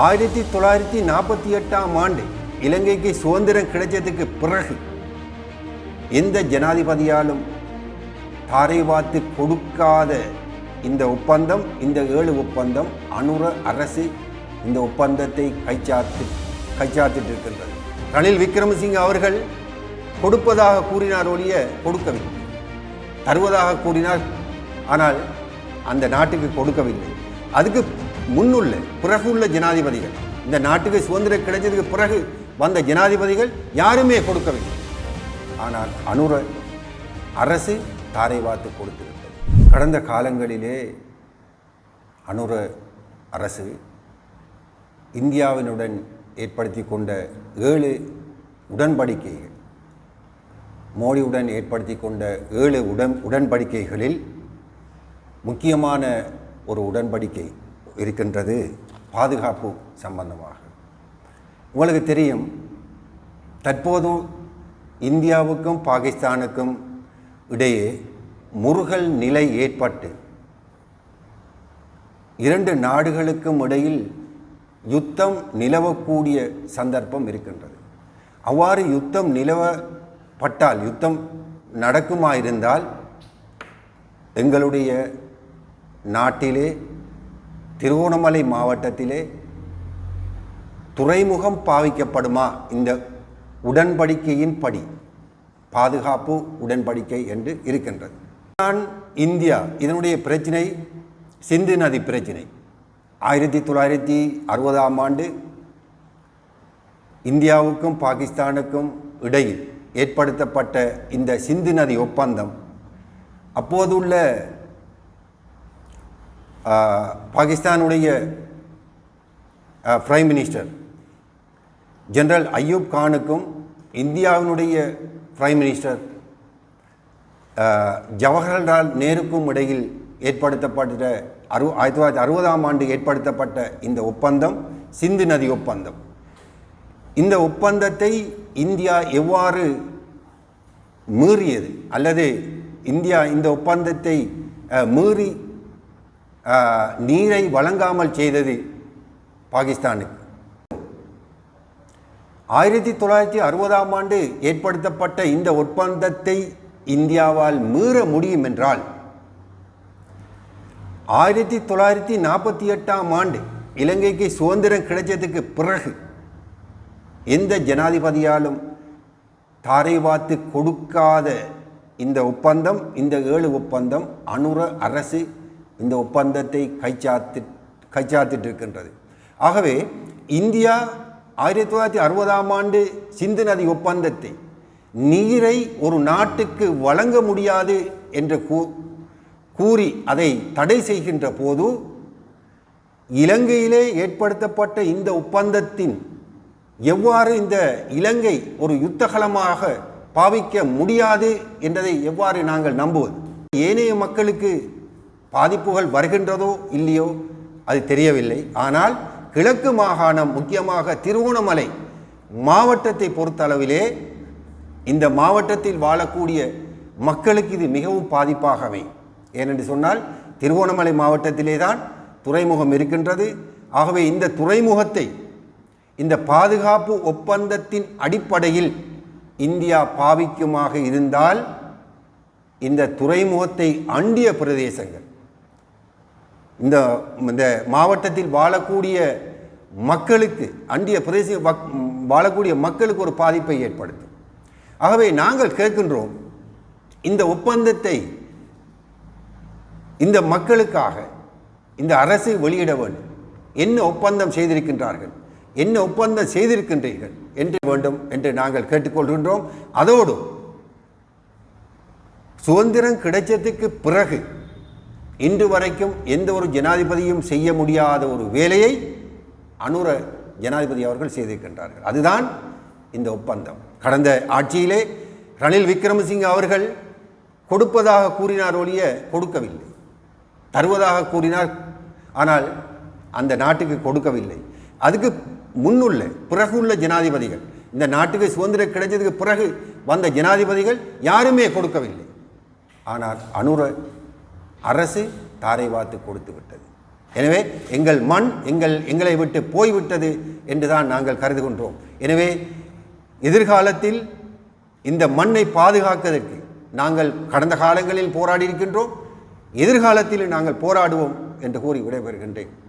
ஆயிரத்தி தொள்ளாயிரத்தி நாற்பத்தி எட்டாம் ஆண்டு இலங்கைக்கு சுதந்திரம் கிடைச்சதுக்கு பிறகு எந்த ஜனாதிபதியாலும் தாரை வாத்து கொடுக்காத இந்த ஒப்பந்தம் இந்த ஏழு ஒப்பந்தம் அனுர அரசு இந்த ஒப்பந்தத்தை கைச்சாத்து கைச்சாத்திட்டு இருக்கின்றது. ரணில் விக்ரமசிங்க அவர்கள் கொடுப்பதாக கூறினார் ஒழிய கொடுக்கவில்லை. தருவதாக கூறினார் ஆனால் அந்த நாட்டுக்கு கொடுக்கவில்லை. அதுக்கு முன்னுள்ள பிறகுள்ள ஜனாதிபதிகள். இந்த நாட்டுக்கு சுதந்திரம் கிடைச்சதுக்கு பிறகு வந்த ஜனாதிபதிகள் யாருமே கொடுக்கவில்லை. ஆனால் அனுர அரசு தாரை வாத்து கொடுத்திருக்கிறது கடந்த காலங்களிலே அனுர அரசு இந்தியாவினுடன் ஏற்படுத்தி கொண்ட ஏழு உடன்படிக்கைகள் மோடியுடன் ஏற்படுத்தி கொண்ட ஏழு உடன் உடன்படிக்கைகளில் முக்கியமான ஒரு உடன்படிக்கை இருக்கின்றது பாதுகாப்பு சம்பந்தமாக. உங்களுக்கு தெரியும் தற்போதும் இந்தியாவுக்கும் பாகிஸ்தானுக்கும் இடையே முருகல் நிலை ஏற்பட்டு இரண்டு நாடுகளுக்கும் இடையில் யுத்தம் நிலவக்கூடிய சந்தர்ப்பம் இருக்கின்றது. அவ்வாறு யுத்தம் நிலவப்பட்டால் யுத்தம் நடக்குமாயிருந்தால் எங்களுடைய நாட்டிலே திருவோணமலை மாவட்டத்திலே துறைமுகம் பாவிக்கப்படுமா? இந்த உடன்படிக்கையின் படி பாதுகாப்பு உடன்படிக்கை என்று இருக்கின்றது. நான் இந்தியா இதனுடைய பிரச்சினை சிந்து நதி பிரச்சினை. ஆயிரத்தி தொள்ளாயிரத்தி அறுபதாம் ஆண்டு இந்தியாவுக்கும் பாகிஸ்தானுக்கும் இடையில் ஏற்படுத்தப்பட்ட இந்த சிந்து நதி ஒப்பந்தம் அப்போதுள்ள பாகிஸ்தானுடைய பிரைம் மினிஸ்டர் ஜெனரல் அய்யூப் கானுக்கும் இந்தியாவினுடைய பிரைம் மினிஸ்டர் ஜவஹர்லால் நேருக்கும் இடையில் ஏற்படுத்தப்பட்ட அறு ஆயிரத்தி தொள்ளாயிரத்தி அறுபதாம் ஆண்டு ஏற்படுத்தப்பட்ட இந்த ஒப்பந்தம் சிந்து நதி ஒப்பந்தம். இந்த ஒப்பந்தத்தை இந்தியா எவ்வாறு மீறியது? அல்லது இந்தியா இந்த ஒப்பந்தத்தை மீறி நீரை வழங்காமல் செய்தது பாகிஸ்தானுக்கு. ஆயிரத்தி தொள்ளாயிரத்தி அறுபதாம் ஆண்டு ஏற்படுத்தப்பட்ட இந்த ஒப்பந்தத்தை இந்தியாவால் மீற முடியும் என்றால் ஆயிரத்தி தொள்ளாயிரத்தி நாற்பத்தி எட்டாம் ஆண்டு இலங்கைக்கு சுதந்திரம் கிடைச்சதுக்கு பிறகு எந்த ஜனாதிபதியாலும் தாரை வாத்து கொடுக்காத இந்த ஒப்பந்தம் இந்த ஏழு ஒப்பந்தம் அனுர அரசு இந்த ஒப்பந்தத்தை கைச்சாத்தி கைச்சாத்திட்டு இருக்கின்றது ஆகவே இந்தியா ஆயிரத்தி தொள்ளாயிரத்தி அறுபதாம் ஆண்டு சிந்து நதி ஒப்பந்தத்தை நீரை ஒரு நாட்டுக்கு வழங்க முடியாது என்று கூ- கூறி அதை தடை செய்கின்ற போது இலங்கையிலே ஏற்படுத்தப்பட்ட இந்த ஒப்பந்தத்தின் எவ்வாறு இந்த இலங்கை ஒரு யுத்தகலமாக பாவிக்க முடியாது என்றதை எவ்வாறு நாங்கள் நம்புவது? ஏனைய மக்களுக்கு பாதிப்புகள் வருகின்றதோ இல்லையோ அது தெரியவில்லை. ஆனால் கிழக்கு மாகாணம் முக்கியமாக திருவோணமலை மாவட்டத்தை பொறுத்தளவிலே இந்த மாவட்டத்தில் வாழக்கூடிய மக்களுக்கு இது மிகவும் பாதிப்பாகவே. ஏனென்று சொன்னால் திருவோணமலை மாவட்டத்திலே தான் துறைமுகம் இருக்கின்றது. ஆகவே இந்த துறைமுகத்தை இந்த பாதுகாப்பு ஒப்பந்தத்தின் அடிப்படையில் இந்தியா பாவிக்குமாக இருந்தால் இந்த துறைமுகத்தை அண்டிய பிரதேசங்கள் இந்த இந்த மாவட்டத்தில் வாழக்கூடிய மக்களுக்கு அண்டிய பிரதேச வாழக்கூடிய மக்களுக்கு ஒரு பாதிப்பை ஏற்படுத்தும். ஆகவே நாங்கள் கேட்கின்றோம் இந்த ஒப்பந்தத்தை இந்த மக்களுக்காக இந்த அரசு வெளியிட வேண்டும். என்ன ஒப்பந்தம் செய்திருக்கின்றார்கள்? என்ன ஒப்பந்தம் செய்திருக்கின்றீர்கள்? என்று வேண்டும் என்று நாங்கள் கேட்டுக்கொள்கின்றோம். அதோடு சுதந்திரம் கிடைச்சதுக்கு பிறகு இன்று வரைக்கும் எந்த ஒரு ஜனாதிபதியும் செய்ய முடியாத ஒரு வேலையை அனுர ஜனாதிபதி அவர்கள் செய்திருக்கின்றார்கள். அதுதான் இந்த ஒப்பந்தம். கடந்த ஆட்சியிலே ரணில் விக்ரமசிங்க அவர்கள் கொடுப்பதாக கூறினார் ஒழிய கொடுக்கவில்லை. தருவதாக கூறினார் ஆனால் அந்த நாட்டுக்கு கொடுக்கவில்லை. அதுக்கு முன்னுள்ள பிறகுள்ள ஜனாதிபதிகள் இந்த நாட்டுக்கு சுதந்திரம் கிடைச்சதுக்கு பிறகு வந்த ஜனாதிபதிகள் யாருமே கொடுக்கவில்லை. ஆனால் அனுர அரசு தாரை வாத்து கொடுத்து விட்டது. எனவே எங்கள் மண் எங்கள் எங்களை விட்டு போய்விட்டது என்று தான் நாங்கள் கருதுகின்றோம். எனவே எதிர்காலத்தில் இந்த மண்ணை பாதுகாப்பதற்கு நாங்கள் கடந்த காலங்களில் போராடி இருக்கின்றோம் எதிர்காலத்தில் நாங்கள் போராடுவோம் என்று கூறி விடைபெறுகின்றேன்.